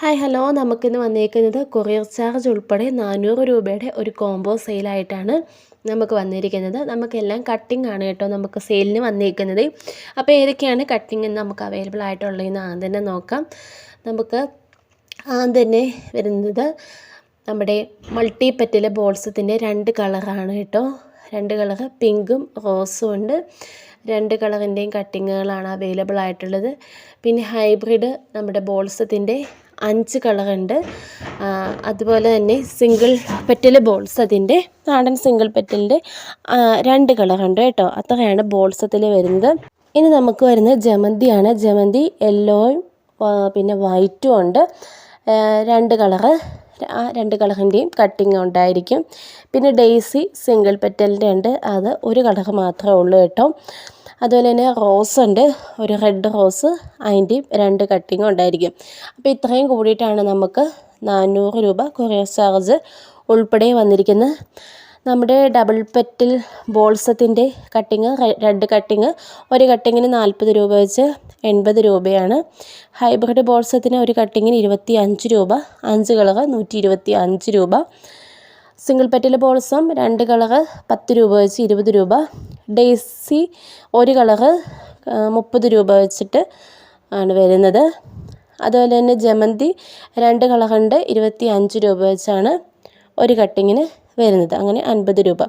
Hi hello നമുക്കിന്ന് വന്നിരിക്കുന്നത് courier charge ഉൾപ്പെടെ നാനൂറ് രൂപയുടെ ഒരു കോംബോ സെയിലായിട്ടാണ് നമുക്ക് വന്നിരിക്കുന്നത്. നമുക്കെല്ലാം കട്ടിംഗ് ആണ് കേട്ടോ നമുക്ക് സെയിലിന് വന്നിരിക്കുന്നത് അപ്പോൾ ഏതൊക്കെയാണ് കട്ടിംഗ് നമുക്ക് അവൈലബിൾ ആയിട്ടുള്ളതെന്ന് ആദ്യം തന്നെ നോക്കാം. നമുക്ക് ആദ്യം തന്നെ വരുന്നത് നമ്മുടെ മൾട്ടി പെറ്റിലെ ബോൾസത്തിന്റെ രണ്ട് കളറാണ് കേട്ടോ. രണ്ട് കളറ് പിങ്കും റോസും ഉണ്ട്. രണ്ട് കളറിന്റെയും കട്ടിങ്ങുകളാണ് അവൈലബിൾ ആയിട്ടുള്ളത്. പിന്നെ ഹൈബ്രിഡ് നമ്മുടെ ബോൾസത്തിന്റെ അഞ്ച് കളറുണ്ട്. അതുപോലെ തന്നെ സിംഗിൾ പെറ്റൽ ബോൾസ് അതിന്റെ നാടൻ സിംഗിൾ പെറ്റലിന്റെ രണ്ട് കളറുണ്ട് കേട്ടോ. അത്രയാണ് ബോൾസത്തിൽ വരുന്നത്. ഇനി നമുക്ക് വരുന്നത് ജമന്തിയാണ് ജമന്തി യെല്ലോയും പിന്നെ വൈറ്റും ഉണ്ട്. രണ്ട് കളറ് ആ രണ്ട് കളറിന്റെയും കട്ടിങ് ഉണ്ടായിരിക്കും. പിന്നെ ഡെയ്സി സിംഗിൾ പെറ്റലിന്റെ ഉണ്ട്. അത് ഒരു കളർ മാത്രമേ ഉള്ളൂ കേട്ടോ. അതുപോലെ തന്നെ റോസ് ഉണ്ട്. ഒരു റെഡ് റോസ് അതിന്റെയും രണ്ട് കട്ടിങ് ഉണ്ടായിരിക്കും. അപ്പോൾ ഇത്രയും കൂടിയിട്ടാണ് നമുക്ക് നാനൂറ് രൂപ കൊറിയർ ചാർജ് ഉൾപ്പെടെ വന്നിരിക്കുന്നത്. നമ്മുടെ ഡബിൾ പെറ്റിൽ ബോൾസത്തിന്റെ കട്ടിങ് രണ്ട് കട്ടിങ്. ഒരു കട്ടിങ്ങിന് നാൽപ്പത് രൂപ വെച്ച് എൺപത് രൂപയാണ്. ഹൈബ്രിഡ് ബോൾസത്തിന് ഒരു കട്ടിങ്ങിന് ഇരുപത്തി അഞ്ച് രൂപ അഞ്ച് കളറ് നൂറ്റി ഇരുപത്തി അഞ്ച് രൂപ. സിംഗിൾ പെറ്റിൽ ബോൾസം രണ്ട് കളറ് പത്ത് രൂപ വെച്ച് ഇരുപത് രൂപ. ഡേസി ഒരു കളറ് മുപ്പത് രൂപ വെച്ചിട്ട് ആണ് വരുന്നത്. അതുപോലെ തന്നെ ജമന്തി രണ്ട് കളറുണ്ട് ഇരുപത്തി അഞ്ച് രൂപ വെച്ചാണ് ഒരു കട്ടിങ്ങിന് വരുന്നത്. അങ്ങനെ അൻപത് രൂപ.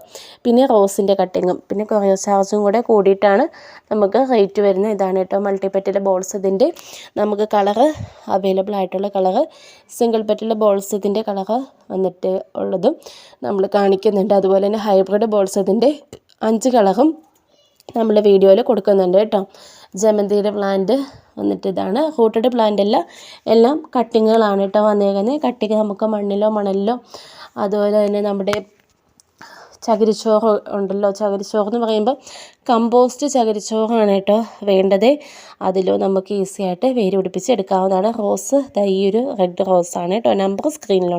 പിന്നെ റോസിന്റെ കട്ടിങ്ങും. പിന്നെ കൊറിയർ ചാർജും കൂടെ കൂടിയിട്ടാണ് നമുക്ക് റേറ്റ് വരുന്നത്. ഇതാണ് കേട്ടോ മൾട്ടിപ്പറ്റിലെ ബോൾസ് ഇതിന്റെ നമുക്ക് കളറ് അവൈലബിൾ ആയിട്ടുള്ള കളറ് സിംഗിൾ പെറ്റിലെ ബോൾസ് ഇതിന്റെ കളറ് വന്നിട്ട് ഉള്ളതും നമ്മൾ കാണിക്കുന്നുണ്ട്. അതുപോലെ തന്നെ ഹൈബ്രിഡ് ബോൾസ് ഇതിന്റെ അഞ്ച് കളറും നമ്മൾ വീഡിയോയിൽ കൊടുക്കുന്നുണ്ട് കേട്ടോ. ജമന്തിയുടെ പ്ലാന്റ് വന്നിട്ട് ഇതാണ്. റൂട്ടഡ് പ്ലാന്റ് അല്ല എല്ലാം കട്ടിങ്ങുകളാണ് കേട്ടോ വന്നേക്കുന്നത് കട്ടിങ് നമുക്ക് മണ്ണിലോ മണലിലോ അതുപോലെ തന്നെ നമ്മുടെ ചകിരിച്ചോറ് ഉണ്ടല്ലോ. ചകിരിച്ചോറ് എന്ന് പറയുമ്പോൾ കമ്പോസ്റ്റ് ചകിരിച്ചോറാണ് കേട്ടോ വേണ്ടത്. അതിലോ നമുക്ക് ഈസി ആയിട്ട് വേര് പിടിപ്പിച്ച് എടുക്കാവുന്നതാണ് റോസ് ഈ ഒരു റെഡ് റോസാണ് കേട്ടോ. നമ്പർ സ്ക്രീനിലുണ്ട്